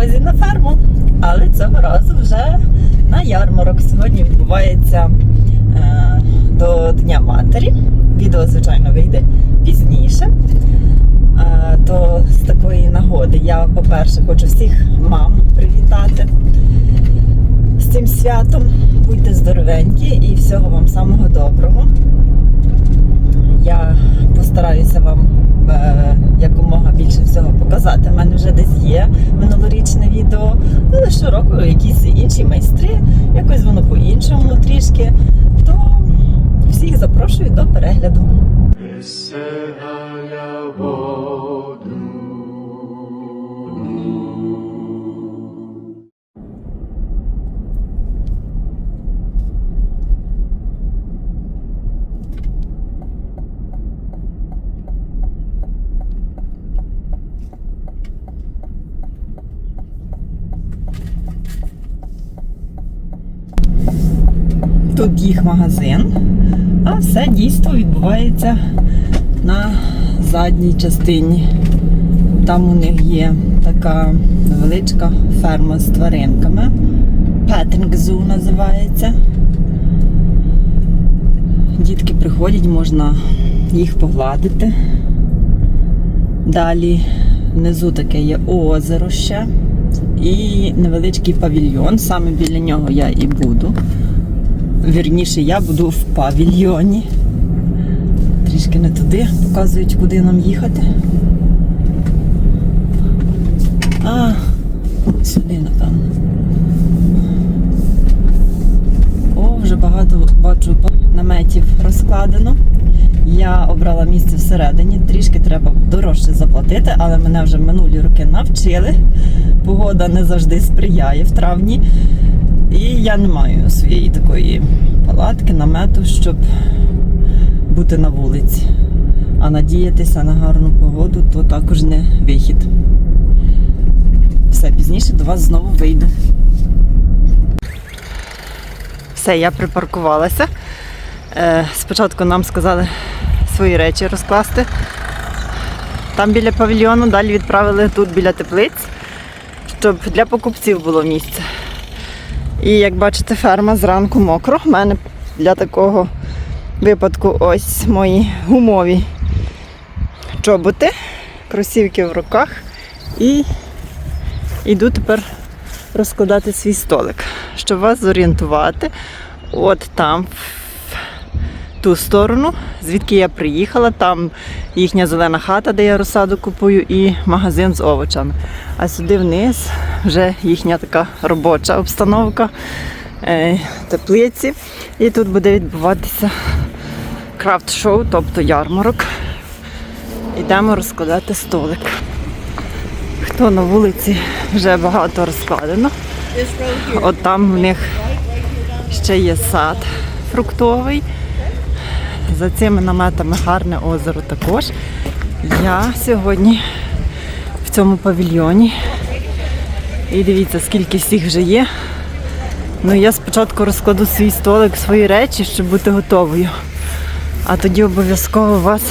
дорозі на ферму, але цього разу вже на ярмарок. Сьогодні відбувається е, до Дня Матері. Відео, звичайно, вийде пізніше. Е, то з такої нагоди я, по-перше, хочу всіх мам привітати з цим святом. Будьте здоровенькі і всього вам самого доброго. Я постараюся вам е, якомога більше всього показати. У мене вже десь є минулорічне відео, але щороку якісь інші майстри, якось воно по-іншому трішки. То всіх запрошую до перегляду. Тут їх магазин, а все дійство відбувається на задній частині. Там у них є така невеличка ферма з тваринками. Petting Zoo називається. Дітки приходять, можна їх погладити. Далі внизу таке є озеро ще і невеличкий павільйон. Саме біля нього я і буду. Вірніше, я буду в павільйоні. Трішки не туди, показують, куди нам їхати. А, сюди, напевно. О, вже багато бачу наметів розкладено. Я обрала місце всередині, трішки треба дорожче заплатити, але мене вже минулі роки навчили. Погода не завжди сприяє в травні. І я не маю своєї такої палатки, намету, щоб бути на вулиці. А надіятися на гарну погоду то також не вихід. Все пізніше до вас знову вийду. Все, я припаркувалася. Е, спочатку нам сказали свої речі розкласти. Там біля павільйону, далі відправили тут біля теплиць, щоб для покупців було місце. І як бачите, ферма зранку мокро. У мене для такого випадку ось мої гумові чоботи, кросівки в руках. І йду тепер розкладати свій столик. Щоб вас зорієнтувати, от там, ту сторону, звідки я приїхала, там їхня зелена хата, де я розсаду купую, і магазин з овочами. А сюди вниз вже їхня така робоча обстановка, е, теплиці. І тут буде відбуватися крафт-шоу, тобто ярмарок. Йдемо розкладати столик. Хто на вулиці вже багато розкладено. От там в них ще є сад фруктовий. За цими наметами гарне озеро також. Я сьогодні в цьому павільйоні. І дивіться, скільки всіх вже є. Ну я спочатку розкладу свій столик, свої речі, щоб бути готовою. А тоді обов'язково вас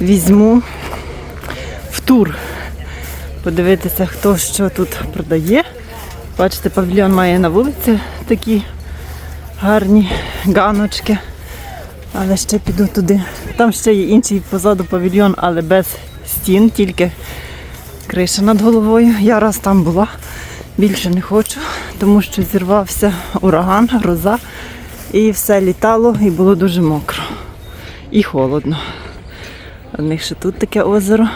візьму в тур. Подивитися, хто що тут продає. Бачите, павільйон має на вулиці такі гарні ганочки. Але ще піду туди. Там ще є інший позаду павільйон, але без стін, тільки криша над головою. Я раз там була, більше не хочу, тому що зірвався ураган, гроза, і все літало і було дуже мокро. І холодно. У них ще тут таке озеро.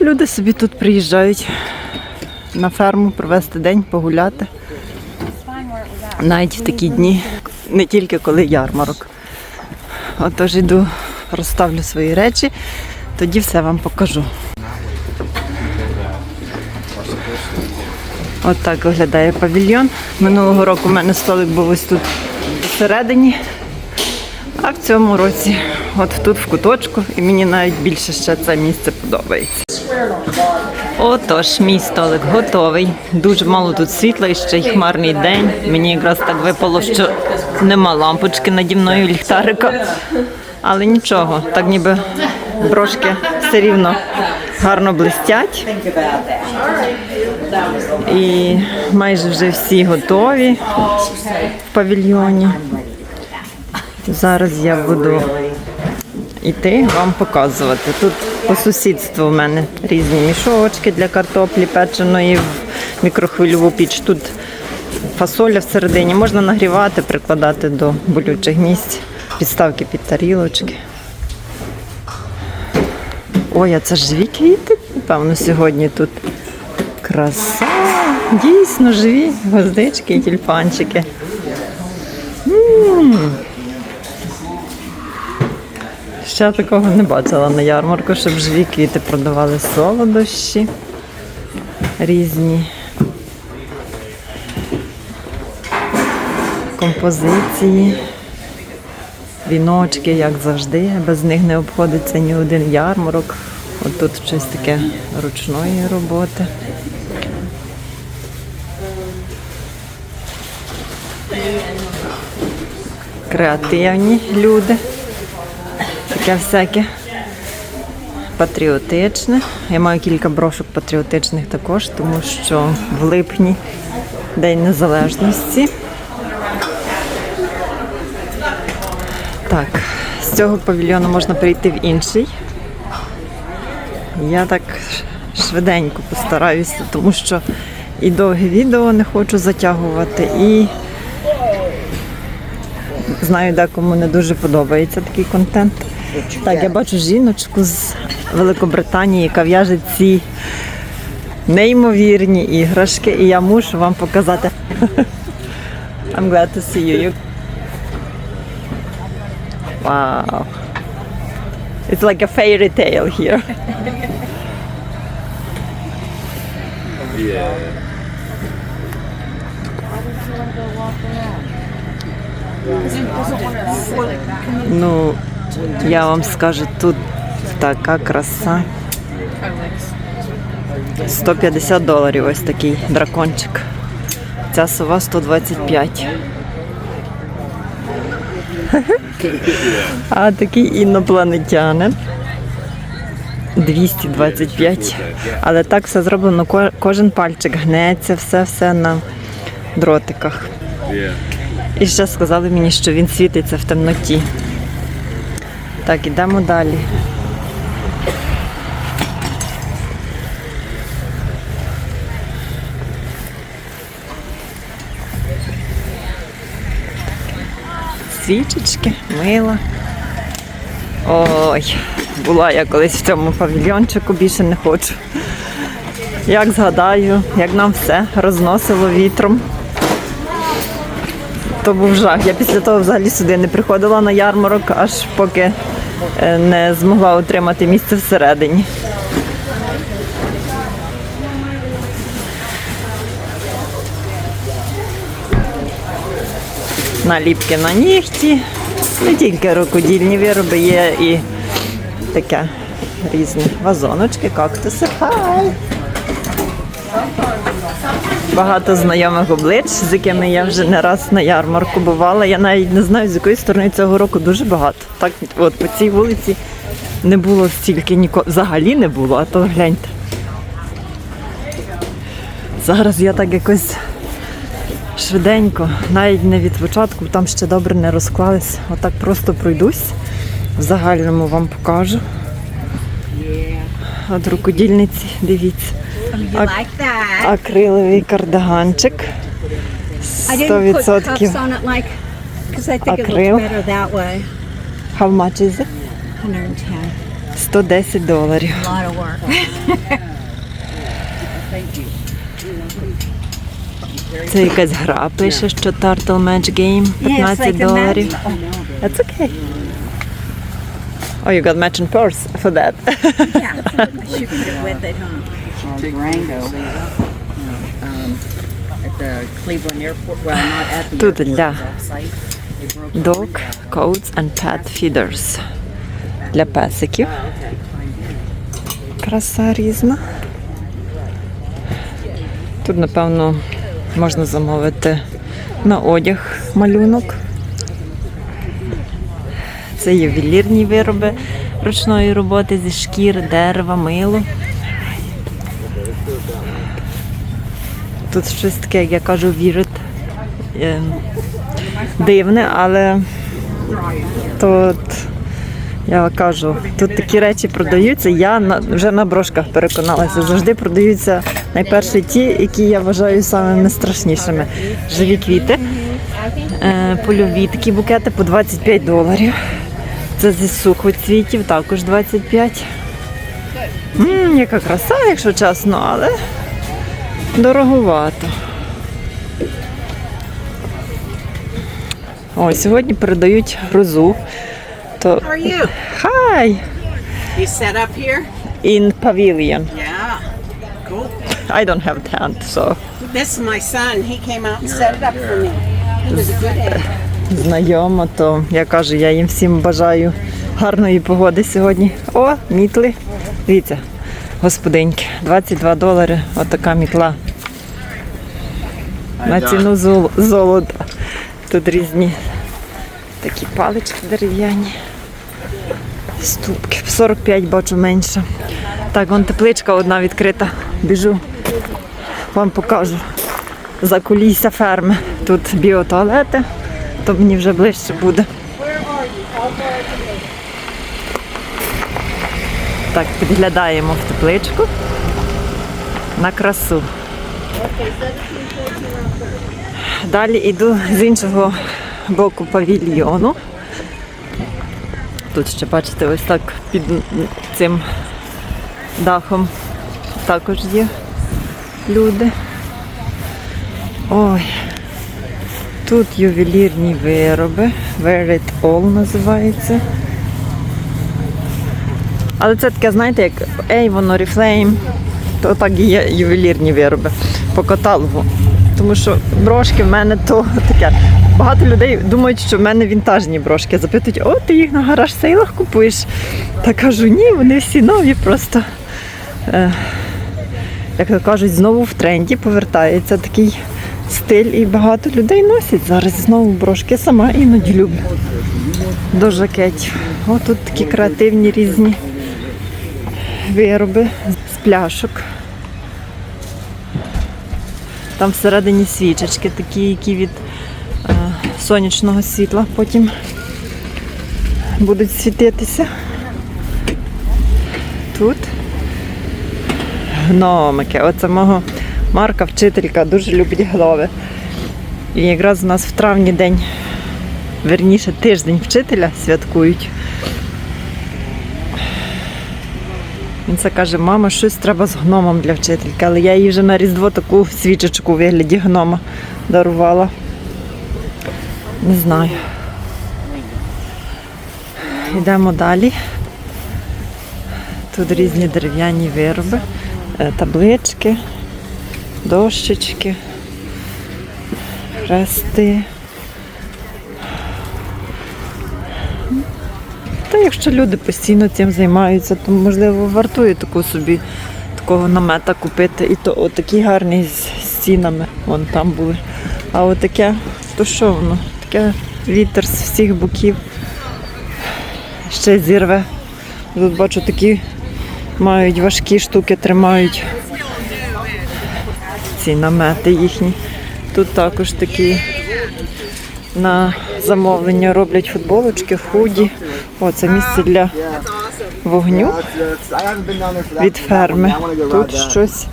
Люди собі тут приїжджають на ферму провести день, погуляти. Навіть в такі дні, не тільки коли ярмарок. Отож йду, розставлю свої речі, тоді все вам покажу. От так виглядає павільйон. Минулого року в мене столик був ось тут всередині, а в цьому році от тут в куточку, і мені навіть більше ще це місце подобається. Отож, мій столик готовий. Дуже мало тут світла і ще й хмарний день. Мені якраз так випало, що нема лампочки наді мною ліхтарика. Але нічого, так ніби брошки все рівно гарно блистять. І майже вже всі готові в павільйоні. Зараз я буду йти вам показувати. Тут по сусідству в мене різні мішочки для картоплі печеної в мікрохвильову піч. Тут фасоля всередині. Можна нагрівати, прикладати до болючих місць, підставки під тарілочки. Ой, а це ж живі квіти, напевно, сьогодні тут. Краса! Дійсно живі гвоздички і тюльпанчики. М. Ще такого не бачила на ярмарку, щоб живі квіти продавали солодощі різні. Композиції, віночки, як завжди, без них не обходиться ні один ярмарок. От тут щось таке ручної роботи. Креативні люди. Таке всяке патріотичне. Я маю кілька брошок патріотичних також, тому що в липні День Незалежності. Так, з цього павільйону можна перейти в інший. Я так швиденько постараюся, тому що і довге відео не хочу затягувати, і знаю, декому не дуже подобається такий контент. Так, я бачу жіночку з Великобританії, яка в'яже ці неймовірні іграшки, і я мушу вам показати. I'm glad to see you. Wow. It's like a fairy tale here. Ну, я вам скажу, тут така краса. 150 доларів ось такий дракончик. Ця сова 125. А такий інопланетянин. 225. Але так все зроблено, кожен пальчик гнеться, все-все на дротиках. І ще сказали мені, що він світиться в темноті. Так, ідемо далі. Свічечки, мила. Ой, була я колись в цьому павільйончику, більше не хочу. Як згадаю, як нам все розносило вітром. То був жах. Я після того взагалі сюди не приходила на ярмарок, аж поки не змогла отримати місце всередині. Наліпки на нігті. Не тільки рукодільні вироби, є і таке різні вазоночки, кактуси. Хай! Багато знайомих облич, з якими я вже не раз на ярмарку бувала. Я навіть не знаю, з якої сторони цього року дуже багато. Так, от по цій вулиці не було стільки нікого. Взагалі не було, а то гляньте. Зараз я так якось швиденько, навіть не від початку, там ще добре не розклались. Отак просто пройдусь. В загальному вам покажу. От рукодільниці, дивіться. You that? Акриловий кардиганчик. I didn't put 100%. cuffs on it like, because I think it looks better that way. How much is it? 110. 110 доларів. A lot of work. Це якась гра пише, що Turtle Match Game 15 like a доларів. That's okay. Oh, you got matching purse for that. Yeah, should put it with it, huh? Durango. Um, at the Cleveland airport, well, not at the Тут airport, для it off-site. They broke the Dog rebar. coats and pet feeders. Для песиків. Краса різна. Тут, напевно, можна замовити на одяг малюнок. Це ювелірні вироби ручної роботи зі шкіри, дерева, милу. Тут щось таке, як я кажу, вірить. е, Дивне, але тут я кажу, тут такі речі продаються. Я вже на брошках переконалася. Завжди продаються найперше ті, які я вважаю самими страшнішими. Живі квіти, е, польові такі букети по 25 доларів. Це зі сухоцвітів, також 25. Мм, яка краса, якщо чесно, але дороговато. О, сьогодні передають грозу. То... You? Hi! You set up here? In pavilion. Yeah. Cool. I don't have tent, so This is my son. He came out and set it up for me. He was a good egg. знайомо, то я кажу, я їм всім бажаю гарної погоди сьогодні. О, мітли. Дивіться, господиньки, 22 долари, отака мітла. На ціну зол- золота. Тут різні такі палички дерев'яні. Ступки. 45 бачу менше. Так, вон тепличка одна відкрита. Біжу. Вам покажу. За кулісся ферми. Тут біотуалети, то мені вже ближче буде. Так, підглядаємо в тепличку на красу. Далі йду з іншого боку павільйону. Тут ще бачите, ось так під цим дахом також є люди. Ой, тут ювелірні вироби. Wear it all називається. Але це таке, знаєте, як Avon, Oriflame, то так і є ювелірні вироби по каталогу. Тому що брошки в мене то таке. Багато людей думають, що в мене вінтажні брошки. Запитують, о, ти їх на гараж сейлах купуєш. Та кажу, ні, вони всі нові, просто, е, як то кажуть, знову в тренді повертається такий стиль, і багато людей носять зараз знову брошки. Сама іноді люблю до жакетів. О, тут такі креативні різні вироби пляшок. Там всередині свічечки, такі, які від е, сонячного світла потім будуть світитися. Тут гномики. Оце мого Марка, вчителька, дуже любить голови. І якраз у нас в травні день, верніше тиждень вчителя святкують. Він це каже, мама, щось треба з гномом для вчительки, але я їй вже на Різдво таку свічечку у вигляді гнома дарувала. Не знаю. Йдемо далі. Тут різні дерев'яні вироби, е, таблички, дощечки, хрести. Та якщо люди постійно цим займаються, то можливо вартує таку собі такого намета купити. І то отакий гарний з стінами. Вон там були. А отаке, то що воно? Таке вітер з всіх боків. Ще зірве. Тут бачу такі мають важкі штуки, тримають ці намети їхні. Тут також такі на замовлення роблять футболочки, худі. О, це місце для вогню від ферми. Тут щось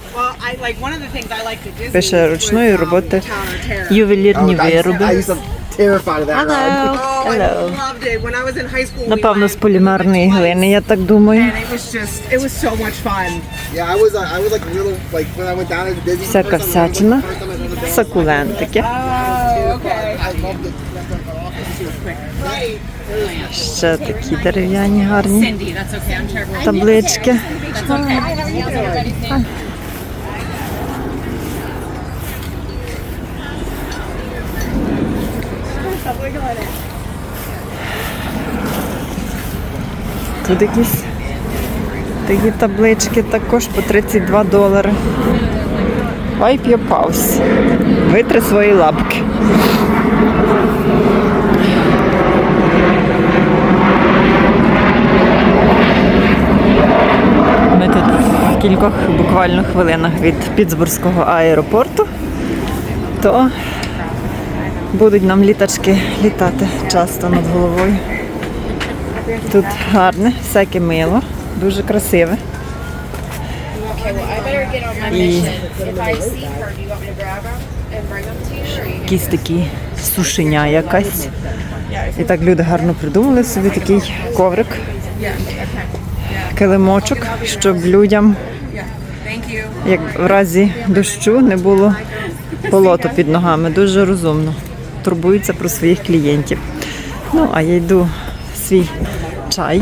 пише ручної роботи. Ювелірні вироби. Oh, Hello. we Напевно, з полімерної глини, я так думаю. uh. Всяка всячина, сакулентики. Okay. Ще такі дерев'яні гарні. Таблички. Тут якісь такі таблички також по 32 долари. Wipe your paws. Витри свої лапки. Ми тут в кількох буквально хвилинах від Пітсбурзького аеропорту. то будуть нам літачки літати часто над головою. Тут гарне, всяке мило, дуже красиве. І якісь такі сушеня якась. І так люди гарно придумали собі такий коврик, килимочок, щоб людям, як в разі дощу, не було болото під ногами. Дуже розумно. Турбуються про своїх клієнтів. Ну, а я йду свій чай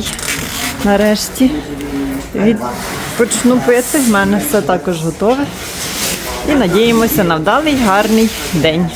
нарешті. Від... Почну пити. В мене все також готове. І надіємося на вдалий гарний день.